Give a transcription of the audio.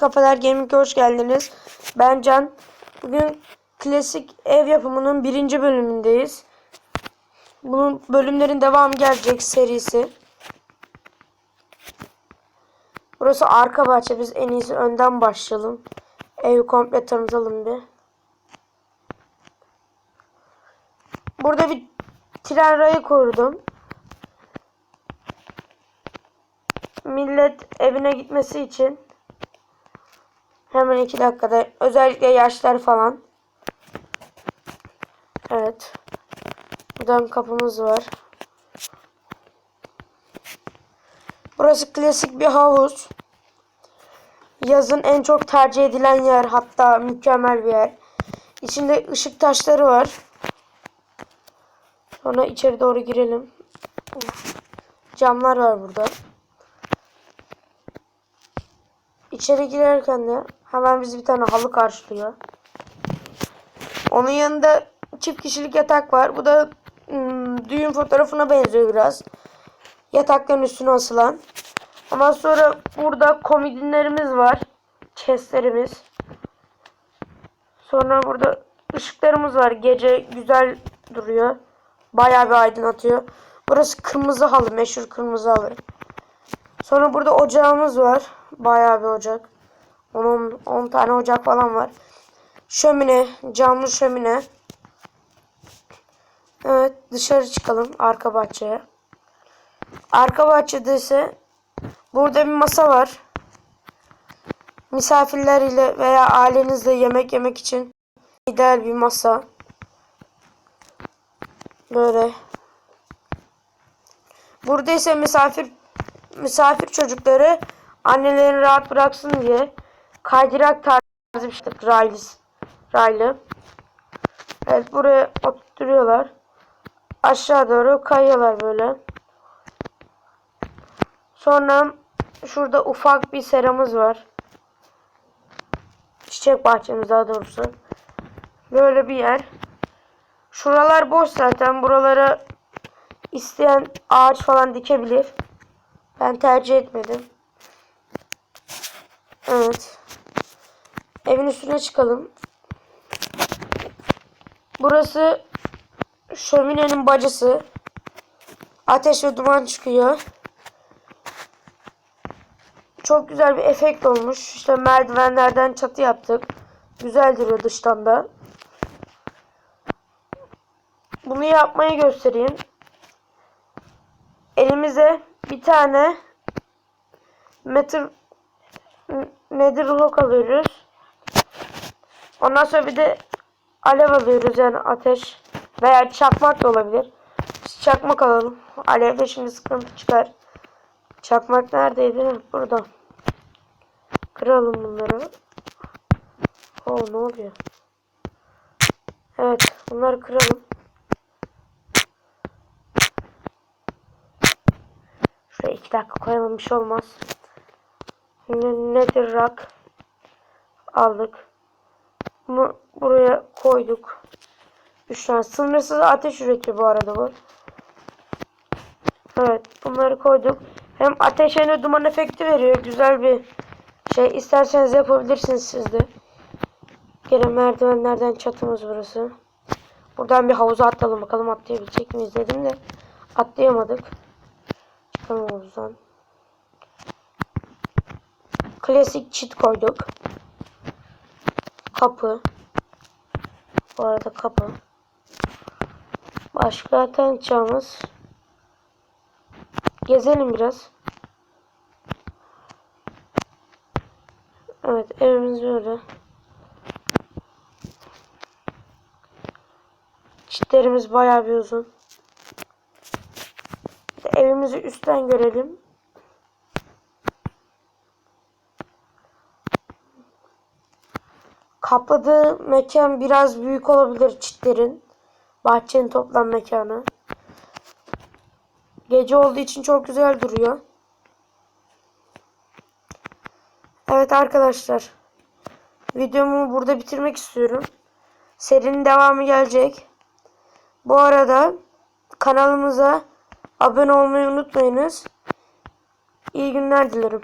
İki Kafalar Gaming'e hoş geldiniz. Ben Can. Bugün klasik ev yapımının birinci bölümündeyiz. Bunun bölümlerin devamı gelecek serisi. Burası arka bahçe. Biz en iyisi önden başlayalım. Evi komple tanıtalım bir. Burada bir tren rayı kurdum. Millet evine gitmesi için hemen iki dakikada özellikle yaşlar falan. Evet. Buradan kapımız var. Burası klasik bir havuz. Yazın en çok tercih edilen yer hatta mükemmel bir yer. İçinde ışık taşları var. Sonra içeri doğru girelim. Camlar var burada. İçeri girerken de hemen bizi bir tane halı karşılıyor. Onun yanında çift kişilik yatak var. Bu da hmm, düğün fotoğrafına benziyor biraz. Yatakların üstüne asılan. Ama sonra burada komodinlerimiz var. Chestlerimiz. Sonra burada ışıklarımız var. Gece güzel duruyor. Bayağı bir aydınlatıyor. Burası kırmızı halı. Meşhur kırmızı halı. Sonra burada ocağımız var. Bayağı bir ocak. 10, 10 tane ocak falan var. Şömine. Camlı şömine. Evet dışarı çıkalım. Arka bahçeye. Arka bahçede ise burada bir masa var. Misafirler ile veya ailenizle yemek yemek için ideal bir masa. Böyle. Burada ise misafir misafir çocukları annelerini rahat bıraksın diye kaydırak tarzı bir şey raylı. raylı. Evet buraya oturuyorlar. Aşağı doğru kayıyorlar böyle. Sonra şurada ufak bir seramız var. Çiçek bahçemiz daha doğrusu. Böyle bir yer. Şuralar boş zaten. Buralara isteyen ağaç falan dikebilir. Ben tercih etmedim. Evet. Evin üstüne çıkalım. Burası şöminenin bacası. Ateş ve duman çıkıyor. Çok güzel bir efekt olmuş. İşte merdivenlerden çatı yaptık. Güzel duruyor dıştan da. Bunu yapmayı göstereyim. Elimize bir tane metal nether rock alıyoruz. Ondan sonra bir de alev alıyoruz yani ateş veya çakmak da olabilir. Biz çakmak alalım. Alevde şimdi sıkıntı çıkar. Çakmak neredeydi? Burada. Kıralım bunları. Oo ne oluyor? Evet bunları kıralım. Şuraya iki dakika koyalım bir şey olmaz. Nedir rak aldık. Bunu buraya koyduk. Üç tane sınırsız ateş üretiyor bu arada bu. Evet bunları koyduk. Hem ateş hem duman efekti veriyor. Güzel bir şey. İsterseniz yapabilirsiniz siz de. Gene merdivenlerden çatımız burası. Buradan bir havuza atlayalım bakalım atlayabilecek miyiz dedim de atlayamadık. Çıkalım havuzdan. Klasik çit koyduk. Kapı. Bu arada kapı. Başka tanıtacağımız. Gezelim biraz. Evet evimiz böyle. Çitlerimiz bayağı bir uzun. Evimizi üstten görelim. Kapladığı mekan biraz büyük olabilir çitlerin. Bahçenin toplam mekanı. Gece olduğu için çok güzel duruyor. Evet arkadaşlar. Videomu burada bitirmek istiyorum. Serinin devamı gelecek. Bu arada kanalımıza abone olmayı unutmayınız. İyi günler dilerim.